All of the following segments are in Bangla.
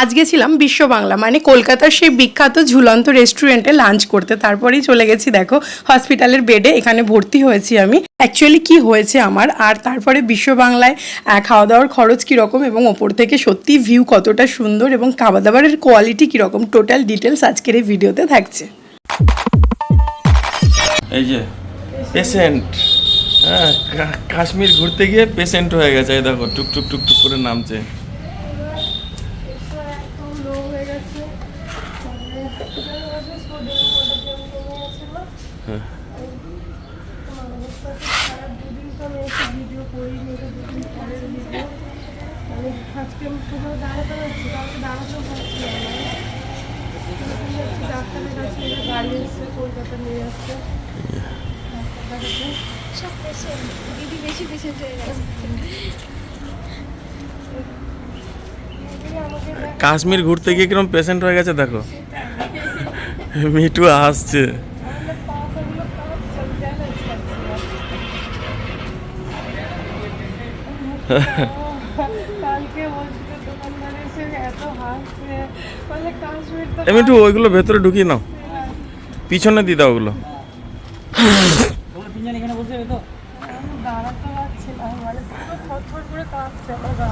আজ গেছিলাম বিশ্ব বাংলা মানে কলকাতার সেই বিখ্যাত ঝুলন্ত রেস্টুরেন্টে লাঞ্চ করতে। তারপরেই চলে গেছি, দেখো হসপিটালের বেডে এখানে ভর্তি হয়েছি আমি। অ্যাকচুয়ালি কি হয়েছে আমার? আর তারপরে বিশ্ব বাংলায় খাওয়া দাওয়ার খরচ কীরকম এবং ওপর থেকে সত্যি ভিউ কতটা সুন্দর এবং খাওয়া দাওয়ারের কোয়ালিটি কীরকম? টোটাল ডিটেলস আজকের এই ভিডিওতে থাকছে। এই যে পেশেন্ট হ্যাঁ কাশ্মীর ঘুরতে গিয়ে পেশেন্ট হয়ে গেছে দেখো টুক টুক টুক টুক করে নামছে আজকে আমি কোথাও দাঁড়াতে পারছি কাউকে দাঁড়াতেও পারছি না ডাক্তারের কাছে এসে গাড়ি এসছে কলকাতা নিয়ে আসছে। দিদি বেশি পেশেন্ট হয়ে গেছে। কাশ্মীর ঘুরতে গিয়ে কীরকম পেশেন্ট হয়ে গেছে দেখো। মিঠু আসছে। এ মিঠু ওইগুলো ভেতরে ঢুকিয়ে নাও। পিছনে দিয়ে দাও ওগুলো। তো দাঁড়াতে পারছি না মানে পুরো ফট করে কাঁপছে আমার গা।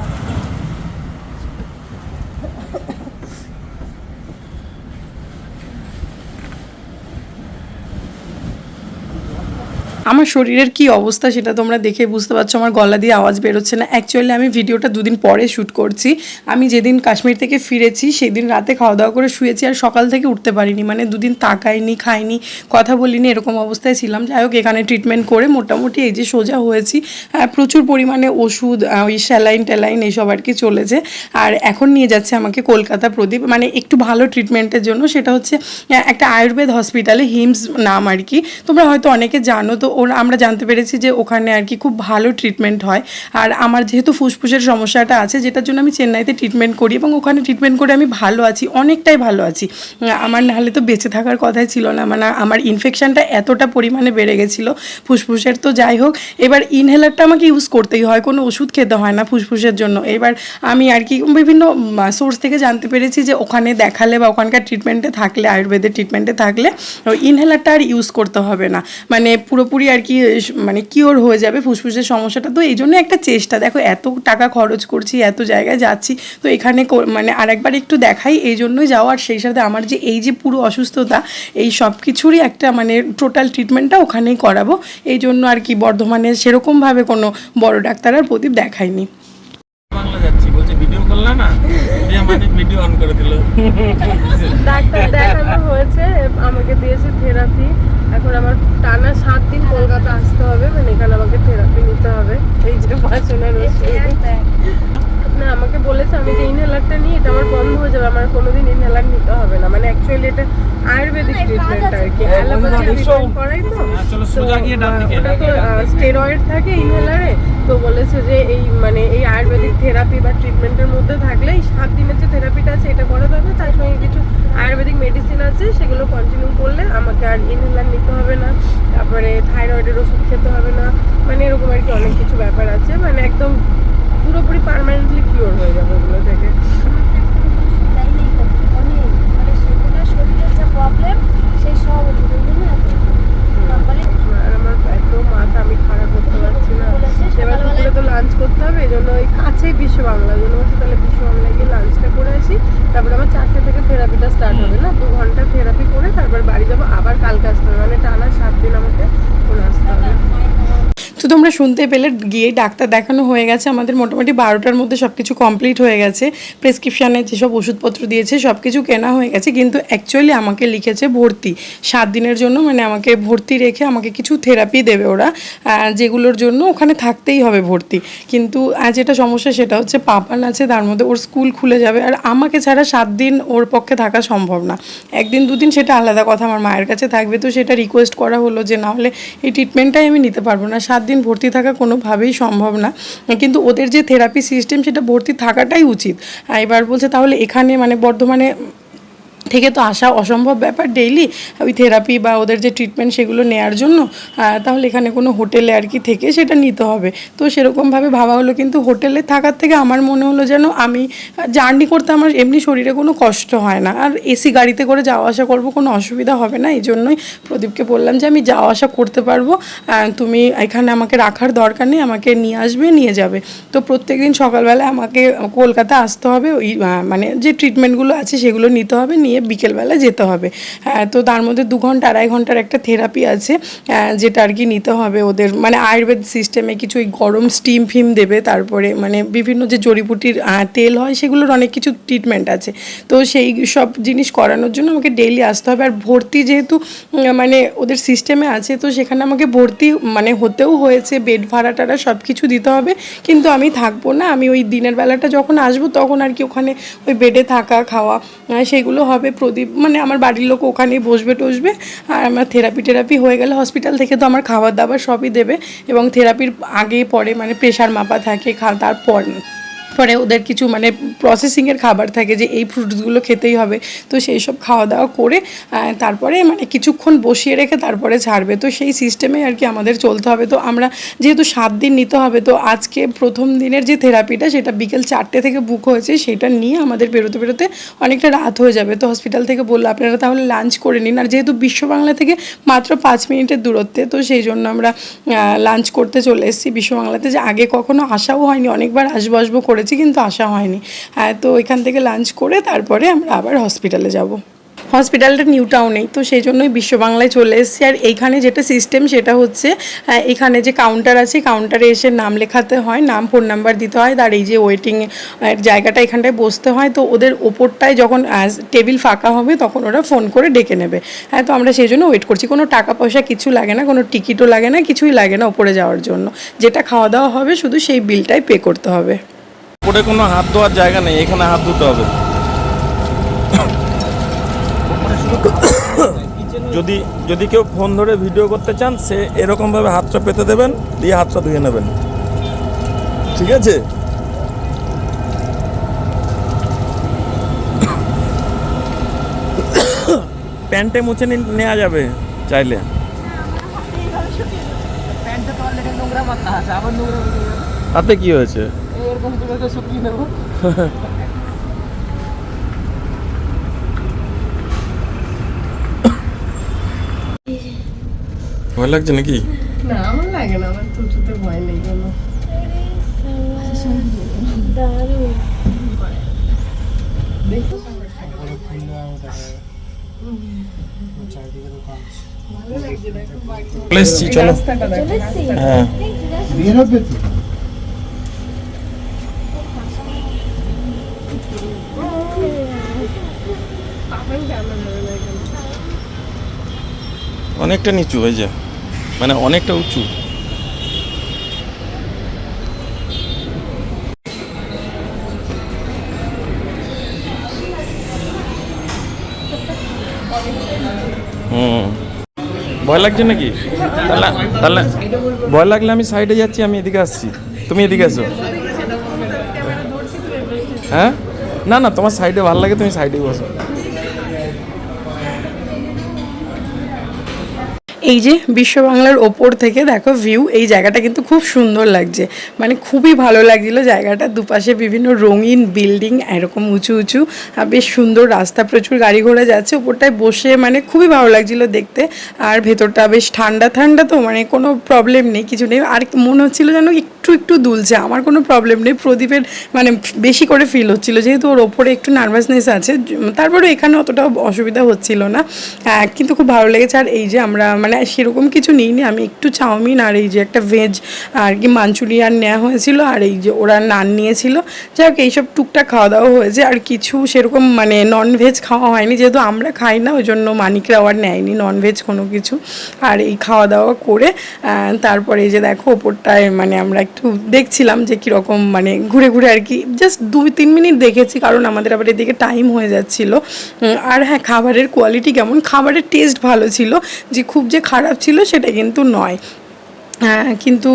আমার শরীরের কি অবস্থা সেটা তোমরা দেখে বুঝতে পারছ আমার গলা দিয়ে আওয়াজ বেরোচ্ছে না। অ্যাকচুয়ালি আমি ভিডিওটা দুদিন পরে শ্যুট করছি। আমি যেদিন কাশ্মীর থেকে ফিরেছি সেদিন রাতে খাওয়া দাওয়া করে শুয়েছি আর সকাল থেকে উঠতে পারিনি। মানে দুদিন তাকাইনি খাইনি কথা বলিনি এরকম অবস্থায় ছিলাম। যাই হোক এখানে ট্রিটমেন্ট করে মোটামুটি এই যে সোজা হয়েছি। আহ, প্রচুর পরিমাণে ওষুধ ওই স্যালাইন ট্যালাইন এইসব আর কি চলেছে। আর এখন নিয়ে যাচ্ছে আমাকে কলকাতা প্রদীপ। মানে একটু ভালো ট্রিটমেন্টের জন্য সেটা হচ্ছে একটা আয়ুর্বেদ হসপিটালে হিমস নাম আর কি। তোমরা হয়তো অনেকে জানো তো ওরা আমরা জানতে পেরেছি যে ওখানে আর কি খুব ভালো ট্রিটমেন্ট হয়। আর আমার যেহেতু ফুসফুসের সমস্যাটা আছে, যেটার জন্য আমি চেন্নাইতে ট্রিটমেন্ট করি এবং ওখানে ট্রিটমেন্ট করে আমি ভালো আছি, অনেকটাই ভালো আছি। আমার নাহলে তো বেঁচে থাকার কথাই ছিল না মানে আমার ইনফেকশানটা এতটা পরিমাণে বেড়ে গেছিল ফুসফুসের। তো যাই হোক, এবার ইনহেলারটা আমাকে ইউজ করতেই হয়, কোনো ওষুধ খেতে হয় না ফুসফুসের জন্য। এবার আমি আর কি বিভিন্ন সোর্স থেকে জানতে পেরেছি যে ওখানে দেখালে বা ওখানকার ট্রিটমেন্টে থাকলে, আয়ুর্বেদের ট্রিটমেন্টে থাকলে ইনহেলারটা আর ইউজ করতে হবে না। মানে পুরোপুরি আর কি মানে কিওর হয়ে যাবে ফুসফুসের সমস্যাটা। তো এই জন্য একটা চেষ্টা। দেখো এত টাকা খরচ করছি এত জায়গায় যাচ্ছি তো এখানে কো- মানে আরেকবার একটু দেখাই এই জন্যই যাওয়া। আর সেই সাথে আমার যে এই যে পুরো অসুস্থতা এই সব কিছুরই একটা মানে টোটাল ট্রিটমেন্টটা ওখানেই করাবো। এই জন্য আর কি বর্ধমানে সেরকমভাবে কোনো বড় ডাক্তার আর প্রদীপ দেখায়নি বাংলা যাচ্ছি বলছে না দিয়ে আমাদের ভিডিও অন করে দিল। ডাক্তার দেখানো হয়েছে আমাকে দিয়েছে থেরাপি এখন আমার টানা সাত দিন কলকাতা আসতে হবে মানে এখানে আমাকে থেরাপি নিতে হবে। এই যে পাঁচজনের না আমাকে বলেছে আমি যে ইনহেলারটা নিই এটা আমার বন্ধ হয়ে যাবে আমার কোনোদিন ইনহেলার নিতে হবে না। মানে অ্যাকচুয়ালি এটা আয়ুর্বেদিক ট্রিটমেন্ট আর কি। ট্রিটমেন্ট করাই তো। আহ, ওটা তো স্টেরয়েড থাকে ইনহেলারে তো বলেছে যে এই মানে এই আয়ুর্বেদিক থেরাপি বা ট্রিটমেন্টের মধ্যে থাকলে এই সাত দিনের যে থেরাপিটা আছে এটা করাতে হবে তার সঙ্গে কিছু আয়ুর্বেদিক মেডিসিন আছে, সেগুলো কন্টিনিউ করলে আমাকে আর ইনহেলার নিতে হবে না, তারপরে থাইরয়েডের ওষুধ খেতে হবে না মানে এরকম আর কি অনেক কিছু ব্যাপার আছে মানে একদম পুরোপুরি পারমানেন্টলি কিওর হয়ে যাবে ওগুলো থেকে তাই নেই তো অনেক মানে সেগুলো শরীরের যা প্রবলেম সেই সব ওষুধের জন্য এত নর্মালি আর আমার এত মাথা আমি খারাপ করতে পারছি না এবার দুপুরে তো লাঞ্চ করতে হবে এই জন্য ওই কাছেই বিশ্ব বাংলা ওই জন্য বলছি তাহলে বিশ্ব বাংলায় গিয়ে লাঞ্চটা করে আসি তারপরে আমার চারটে থেকে থেরাপিটা স্টার্ট হবে না দু ঘণ্টা থেরাপি করে তারপর বাড়ি যাব আবার কালকে আসতে হবে মানে টানা সাত দিন আমাকে করে আসতে হবে তো তোমরা শুনতে পেলে, গিয়ে ডাক্তার দেখানো হয়ে গেছে। আমাদের মোটামুটি বারোটার মধ্যে সব কিছু কমপ্লিট হয়ে গেছে। প্রেসক্রিপশানে যেসব ওষুধপত্র দিয়েছে সব কিছু কেনা হয়ে গেছে। কিন্তু অ্যাকচুয়ালি আমাকে লিখেছে ভর্তি। সাত দিনের জন্য মানে আমাকে ভর্তি রেখে আমাকে কিছু থেরাপি দেবে ওরা। যেগুলোর জন্য ওখানে থাকতেই হবে ভর্তি। কিন্তু যেটা সমস্যা সেটা হচ্ছে পাপান আছে, তার মধ্যে ওর স্কুল খুলে যাবে। আর আমাকে ছাড়া সাত দিন ওর পক্ষে থাকা সম্ভব না। একদিন, দুদিন সেটা আলাদা কথা আমার মায়ের কাছে থাকবে। তো সেটা রিকোয়েস্ট করা হলো যে, না হলে এই ট্রিটমেন্টটাই আমি নিতে পারব না। সাত দিন ভর্তি থাকা কোনোভাবেই সম্ভব না। কিন্তু ওদের যে থেরাপি সিস্টেম সেটা ভর্তি থাকাটাই উচিত। এবার বলছে তাহলে এখানে মানে বর্ধমানে থেকে তো আসা অসম্ভব ব্যাপার ডেইলি ওই থেরাপি বা ওদের যে ট্রিটমেন্ট সেগুলো নেওয়ার জন্য তাহলে এখানে কোনো হোটেলে আর কি থেকে সেটা নিতে হবে। তো সেরকমভাবে ভাবা হলো, কিন্তু হোটেলে থাকার থেকে আমার মনে হলো যেন আমি জার্নি করতে আমার এমনি শরীরে কোনো কষ্ট হয় না। আর এসি গাড়িতে করে যাওয়া আসা করব কোনো অসুবিধা হবে না এই জন্যই প্রদীপকে বললাম যে আমি যাওয়া আসা করতে পারব তুমি এখানে আমাকে রাখার দরকার নেই, আমাকে নিয়ে আসবে, নিয়ে যাবে। তো প্রত্যেক দিন সকালবেলা আমাকে কলকাতা আসতে হবে, ওই মানে যে ট্রিটমেন্টগুলো আছে সেগুলো নিতে হবে, নিয়ে বিকেলবেলা যেতে হবে। হ্যাঁ, তো তার মধ্যে দু ঘণ্টা আড়াই ঘণ্টার একটা থেরাপি আছে যেটা আর কি নিতে হবে ওদের। মানে আয়ুর্বেদ সিস্টেমে কিছু ওই গরম স্টিম ফিম দেবে তারপরে মানে বিভিন্ন যে জড়িবুটির তেল হয় সেগুলোর অনেক কিছু ট্রিটমেন্ট আছে। তো সেই সব জিনিস করানোর জন্য আমাকে ডেইলি আসতে হবে। আর ভর্তি যেহেতু মানে ওদের সিস্টেমে আছে তো সেখানে আমাকে ভর্তি মানে হতেও হয়েছে বেড ভাড়া টাড়া সব কিছু দিতে হবে। কিন্তু আমি থাকব না আমি ওই দিনের বেলাটা যখন আসব তখন আর কি ওখানে ওই বেডে থাকা খাওয়া সেগুলো হবে প্রদীপ। মানে আমার বাড়ির লোক ওখানেই বসবে টসবে। আর আমার থেরাপি টেরাপি হয়ে গেলে হসপিটাল থেকে তো আমার খাবার দাবার সবই দেবে এবং থেরাপির আগে পরে মানে প্রেশার মাপা থাকে, খা তারপর পরে ওদের কিছু মানে প্রসেসিংয়ের খাবার থাকে যে এই ফ্রুটসগুলো খেতেই হবে। তো সেই সব খাওয়া দাওয়া করে তারপরে মানে কিছুক্ষণ বসিয়ে রেখে তারপরে ছাড়বে। তো সেই সিস্টেমে আর কি আমাদের চলতে হবে। তো আমরা যেহেতু সাত দিন নিতে হবে, তো আজকে প্রথম দিনের যে থেরাপিটা সেটা বিকেল চারটে থেকে বুক হয়েছে, সেটা নিয়ে আমাদের বেরোতে বেরোতে অনেকটা রাত হয়ে যাবে। তো হসপিটাল থেকে বলল, আপনারা তাহলে লাঞ্চ করে নিন। আর যেহেতু বিশ্ব বাংলা থেকে মাত্র পাঁচ মিনিটের দূরত্বে, তো সেই জন্য আমরা লাঞ্চ করতে চলে এসেছি বিশ্ব বাংলাতে। যে আগে কখনো আসাও হয়নি, অনেকবার আসব আসব করেছি কিন্তু আসা হয়নি। হ্যাঁ তো এখান থেকে লাঞ্চ করে তারপরে আমরা আবার হসপিটালে যাব। হসপিটালটা নিউ টাউনেই তো সেই জন্যই বিশ্ব বাংলায় চলে এসেছি। আর এইখানে যেটা সিস্টেম সেটা হচ্ছে এখানে যে কাউন্টার আছে কাউন্টারে এসে নাম লেখাতে হয়, নাম ফোন নাম্বার দিতে হয়, আর এই যে ওয়েটিং জায়গাটা এখানটায় বসতে হয়, তো ওদের ওপরটায় যখন টেবিল ফাঁকা হবে তখন ওরা ফোন করে ডেকে নেবে। হ্যাঁ তো আমরা সেই জন্য ওয়েট করছি। কোনো টাকা পয়সা কিছু লাগে না, কোনো টিকিটও লাগে না, কিছুই লাগে না ওপরে যাওয়ার জন্য। যেটা খাওয়া দাওয়া হবে, শুধু সেই বিলটাই পে করতে হবে। ওপরে কোনো হাত ধোয়ার জায়গা নেই এখানে হাত ধুতে হবে। যদি যদি কেউ ফোন ধরে ভিডিও করতে চান সে এরকমভাবে হাতটা পেতে দেবেন দিয়ে হাতটা ধুয়ে নেবেন। ঠিক আছে? প্যান্টে মুছে নেওয়া যাবে চাইলে। প্যান্টটা তো অলরেডি নোংরা মাথা আছে আবার নোংরা হাতে কি হয়েছে? শুকিয়ে নেব ভয় লাগছে নাকি? না আমার লাগে না আমার ভয় নেই কোনো? চলে। এসছি হ্যাঁ। বিরানব্বই তো পাবেন কেমন যাবে না এখানে অনেকটা নিচু হয়ে যায় মানে অনেকটা উঁচু। হুম। ভয় লাগছে নাকি? তাহলে তাহলে ভয় লাগলে আমি সাইডে যাচ্ছি, আমি এদিকে আসছি। তুমি এদিকে আসো। হ্যাঁ? না না, তোমার সাইডে ভালো লাগে, তুমি সাইডে বসো। এই যে বিশ্ব বাংলার ওপর থেকে দেখো ভিউ এই জায়গাটা কিন্তু খুব সুন্দর লাগছে। মানে খুবই ভালো লাগছিল জায়গাটা দুপাশে বিভিন্ন রঙিন বিল্ডিং এরকম উঁচু উঁচু আর বেশ সুন্দর রাস্তা প্রচুর গাড়ি ঘোড়া যাচ্ছে ওপরটায় বসে মানে খুবই ভালো লাগছিল দেখতে। আর ভেতরটা বেশ ঠান্ডা ঠান্ডা তো মানে কোনো প্রবলেম নেই কিছু নেই। আর মনে হচ্ছিল যেন একটু একটু দুলছে আমার কোনো প্রবলেম নেই। প্রদীপের মানে বেশি করে ফিল হচ্ছিল যেহেতু ওর ওপরে একটু নার্ভাসনেস আছে তারপরে এখানে অতটা অসুবিধা হচ্ছিল না। আহ, কিন্তু খুব ভালো লেগেছে। আর এই যে আমরা মানে সেরকম কিছু নিইনি। আমি একটু চাউমিন আর এই যে একটা ভেজ আর কি মাঞ্চুরিয়ান নেওয়া হয়েছিল আর এই যে ওরা নান নিয়েছিল। যাই হোক, এইসব টুকটাক খাওয়া দাওয়া হয়েছে আর কিছু সেরকম মানে নন ভেজ খাওয়া হয়নি। যেহেতু আমরা খাই না ওই জন্য মানিকরা আবার নেয়নি নন ভেজ কোনো কিছু। আর এই খাওয়া দাওয়া করে তারপরে এই যে দেখো ওপরটায় মানে আমরা একটু দেখছিলাম যে কীরকম মানে ঘুরে ঘুরে আর কি। জাস্ট দুই তিন মিনিট দেখেছি, কারণ আমাদের আবার এদিকে টাইম হয়ে যাচ্ছিল। আর হ্যাঁ খাবারের কোয়ালিটি কেমন? খাবারের টেস্ট ভালো ছিল, যে খুব যে খারাপ ছিল সেটা কিন্তু নয়। হ্যাঁ কিন্তু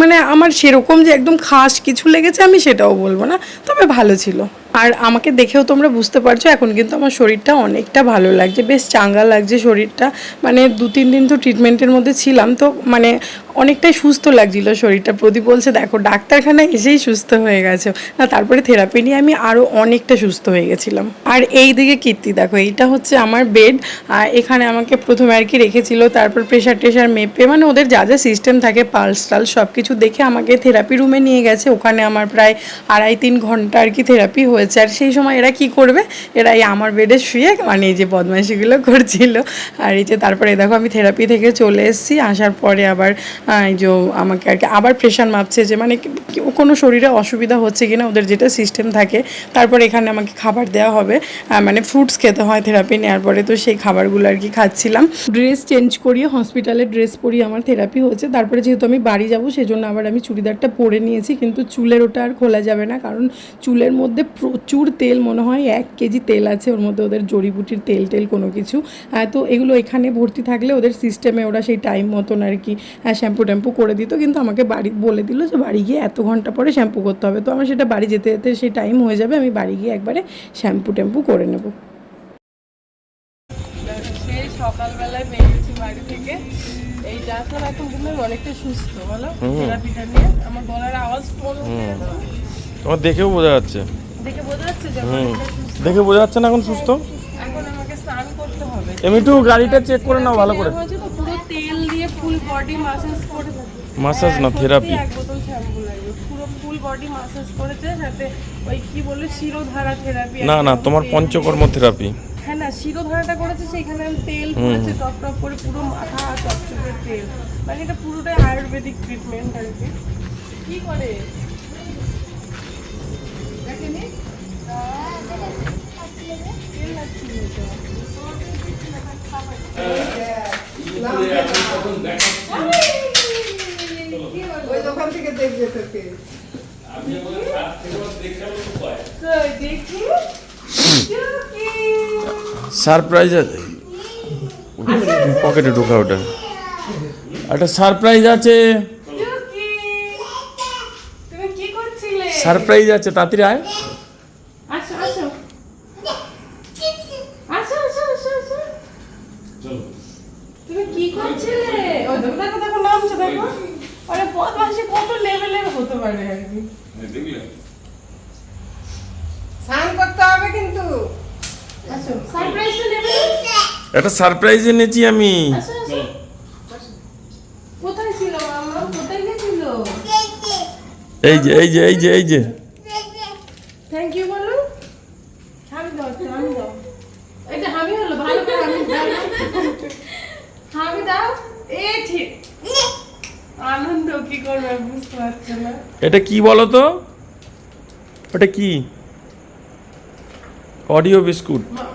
মানে আমার সেরকম যে একদম খাস কিছু লেগেছে আমি সেটাও বলব না, তবে ভালো ছিল। আর আমাকে দেখেও তোমরা বুঝতে পারছ, এখন কিন্তু আমার শরীরটা অনেকটা ভালো লাগছে, বেশ চাঙ্গা লাগছে শরীরটা। মানে দু তিন দিন তো ট্রিটমেন্টের মধ্যে ছিলাম, তো মানে অনেকটাই সুস্থ লাগছিল শরীরটা। প্রদীপ বলছে, দেখো, ডাক্তারখানায় এসেই সুস্থ হয়ে গেছে। না, তারপরে থেরাপি নিয়ে আমি আরও অনেকটা সুস্থ হয়ে গেছিলাম। আর এই দিকে কীর্তি, দেখো, এইটা হচ্ছে আমার বেড আর এখানে আমাকে প্রথমে আর কি রেখেছিল, তারপর প্রেশার টেশার মেপে মানে ওদের যা যা সিস্টেম থাকে পালস টাল সব কিছু দেখে আমাকে থেরাপি রুমে নিয়ে গেছে। ওখানে আমার প্রায় আড়াই তিন ঘণ্টা আর কি থেরাপি হয়েছে। আর সেই সময় এরা কি করবে? এরা এই আমার বেডে শুয়ে মানে এই যে বদমাইশিগুলো করছিল। আর এই যে তারপরে, দেখো, আমি থেরাপি থেকে চলে এসেছি। আসার পরে আবার এই যে আমাকে আর কি আবার প্রেশার মাপছে যে মানে কি- কি- কোনো শরীরে অসুবিধা হচ্ছে কিনা, ওদের যেটা সিস্টেম থাকে, তারপর এখানে আমাকে খাবার দেওয়া হবে। মানে ফ্রুটস খেতে হয় থেরাপি নেওয়ার পরে, তো সেই খাবারগুলো আর কি খাচ্ছিলাম। ড্রেস চেঞ্জ করিয়ে হসপিটালে ড্রেস পরিয়ে আমার থেরাপি হচ্ছে তারপরে যেহেতু আমি বাড়ি যাব, সেজন্য আবার আমি চুড়িদারটা পরে নিয়েছি, কিন্তু চুলের ওটা আর খোলা যাবে না, কারণ চুলের মধ্যে প্রচুর তেল, মনে হয় এক কেজি তেল আছে, ওর মধ্যে ওদের জড়িবুটির তেল টেল কোনো কিছু। তো এগুলো এখানে ভর্তি থাকলে ওদের সিস্টেমে ওরা সেই টাইম মতন আর কি শ্যাম্পু ট্যাম্পু করে দিত কিন্তু আমাকে বাড়ি বলে দিল যে বাড়ি গিয়ে এত ঘণ্টা পরে শ্যাম্পু করতে হবে। তো আমার সেটা বাড়ি যেতে যেতে সেই টাইম হয়ে যাবে আমি বাড়ি গিয়ে একবারে শ্যাম্পু ট্যাম্পু করে নেব। সেই সকালবেলায় বেরিয়েছি বাড়ি থেকে। এই ডাক্তার এখন কিন্তু অনেকটা সুস্থ বলো? থেরাপিটা নিয়ে। আমার গলার আওয়াজ কোনো তোমার দেখেও বোঝা যাচ্ছে। দেখে বোঝা যাচ্ছে যে। দেখে বোঝা না এখন সুস্থ? এখন আমাকে স্নান করতে হবে। এমনি একটু গাড়িটা চেক করে নাও ভালো করে নেওয়া হয়েছে তো পুরো তেল দিয়ে ফুল বডি মাসাজ করে মাসাজ না হ্যাঁ, থেরাপি এক বোতল শ্যাম্পু লাগবে পুরো ফুল বডি মাসাজ করেছে সাথে ওই কি বলে শিরোধারা থেরাপি না না তোমার পঞ্চকর্ম থেরাপি হ্যাঁ না শিরোধারাটা করেছে সেখানে তেল পড়েছে টপ টপ করে পুরো মাথা চকচকে তেল। মানে এটা পুরোটাই আয়ুর্বেদিক ট্রিটমেন্ট আর কি। কি করে? দেখেনি? তেল লাগছিল তো। দেখি সারপ্রাইজ আছে। পকেটে ঢোকা ওটা। একটা সারপ্রাইজ আছে। সারপ্রাইজ আছে তাড়াতাড়ি আয় আসো আসো আসো আসো আসো আসো তুমি কি করছিলে ও দেখো দেখো দেখো নামছে দেখো আরে বদমাসি কত লেভেলের হতে পারে আর কি? স্নান করতে হবে কিন্তু। সারপ্রাইজ একটা সারপ্রাইজ এনেছি আমি। আসো আসো কোথায় ছিল? মামা কোথায় গেছিল? এই যে এই যে এই যে এই যে থ্যাংক ইউ বলো হামি দাও একটু, হামি দাও এটা হামি হলো ভালো করে হামি দাও হামি দাও এ ঠিক আনন্দ কি করবে বুঝতে পারছে না এটা কি বলো তো ওটা কি? অডিও বিস্কুট মামা